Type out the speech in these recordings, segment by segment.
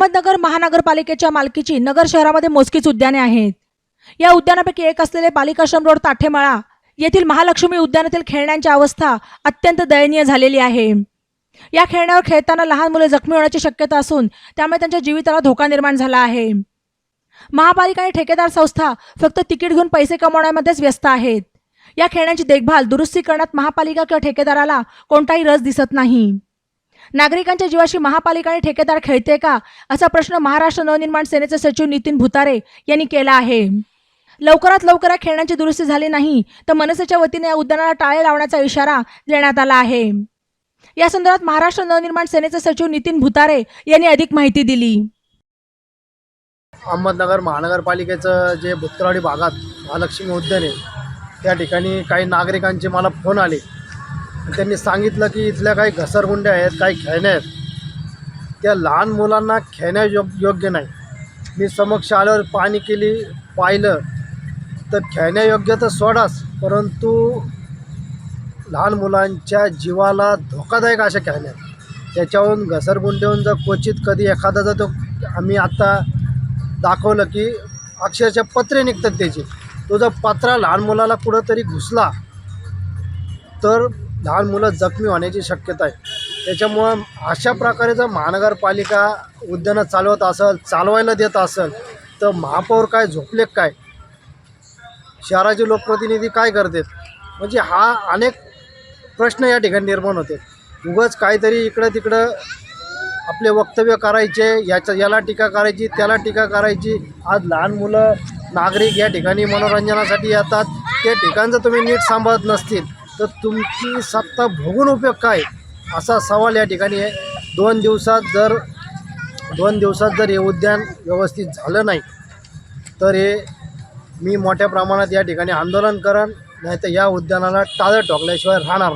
अहमदनगर महानगरपालिकेच्या मालकीची नगर शहरामध्ये मोजकीच उद्याने आहेत. या उद्यानापैकी एक असलेले बालिकाश्रम रोड ताठेमळा येथील महालक्ष्मी उद्यानातील खेळण्यांची अवस्था अत्यंत दयनीय झालेली आहे. या खेळण्यावर खेळताना लहान मुले जखमी होण्याची शक्यता असून त्यामुळे त्यांच्या जीविताला धोका निर्माण झाला आहे. महापालिका आणि ठेकेदार संस्था फक्त तिकीट घेऊन पैसे कमवण्यामध्येच व्यस्त आहेत. या खेळण्यांची देखभाल दुरुस्ती करण्यात महापालिका किंवा ठेकेदाराला कोणताही रस दिसत नाही. नागरिकांच्या जीवाशी महापालिका आणि ठेकेदार खेळते का? असा प्रश्न महाराष्ट्र नवनिर्माण सेनेचे सचिव नितीन भुतारे यांनी केला आहे. लवकरात लवकर या दुरुस्ती झाली नाही तर मनसेच्या वतीने या उद्यानाला टाळे लावण्याचा इशारा देण्यात आला आहे. या संदर्भात महाराष्ट्र नवनिर्माण सेनेचे सचिव नितीन भुतारे यांनी अधिक माहिती दिली. अहमदनगर महानगरपालिकेचं जे भुतकरवाडी भागात महालक्ष्मी उद्यान आहे त्या ठिकाणी काही नागरिकांचे मला फोन आले. त्यांनी सांगितलं की इथल्या काही घसरगुंड्या आहेत काही खेळण्या आहेत. त्या लहान मुलांना खेळण्या योग योग्य नाही. मी समक्ष आल्यावर पाणी केली पाहिलं. तर खेळण्यायोग्य तर सोडाच परंतु लहान मुलांच्या जीवाला धोकादायक अशा खेळण्या त्याच्याहून घसरगुंड्याहून जर क्वचित कधी एखादा जर तो आम्ही आत्ता दाखवलं की अक्षरशः पत्रे निघतात त्याची. तो जर पत्रा लहान मुलाला कुठंतरी घुसला तर लहान मुलं जखमी होण्याची शक्यता आहे. त्याच्यामुळं अशा प्रकारे जर महानगरपालिका उद्यानं चालवत असेल चालवायला देत असेल तर महापौर काय झोपले काय? शहराचे लोकप्रतिनिधी काय करतात? म्हणजे हा अनेक प्रश्न या ठिकाणी निर्माण होते. उगाच काहीतरी इकडं तिकडं आपले वक्तव्य करायचे याच्या याला टीका करायची त्याला टीका करायची. आज लहान मुलं नागरिक या ठिकाणी मनोरंजनासाठी येतात. ते ठिकाण जर तुम्ही नीट सांभाळत नसतील. तर तुमची सत्ता भोगून उपयोग काय? असा सवाल या ठिकाणी आहे. दोन दिवसात जर दोन दिवसात जर हे उद्यान व्यवस्थित झालं नाही तर हे मी मोठ्या प्रमाणात या ठिकाणी आंदोलन करण नाही तर या उद्यानाला टाळं ठोकल्याशिवाय राहणार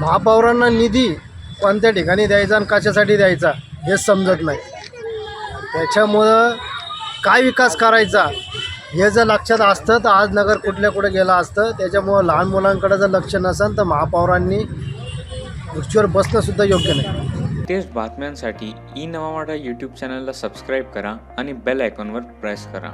महापौरांना निधी कोणत्या ठिकाणी द्यायचा आणि कशासाठी द्यायचा हे समजत नाही. त्याच्यामुळं काय विकास करायचा हे जर लक्षात असतं तर आज नगर कुठल्या कुठे गेलं असतं त्याच्यामुळं लहान मुलांकडे जर लक्ष नसेल तर महापौरांनी खुर्चीवर बसणंसुद्धा योग्य नाही. तेच बातम्यांसाठी ई नवामाडा यूट्यूब चॅनलला सबस्क्राईब करा आणि बेल आयकॉनवर प्रेस करा.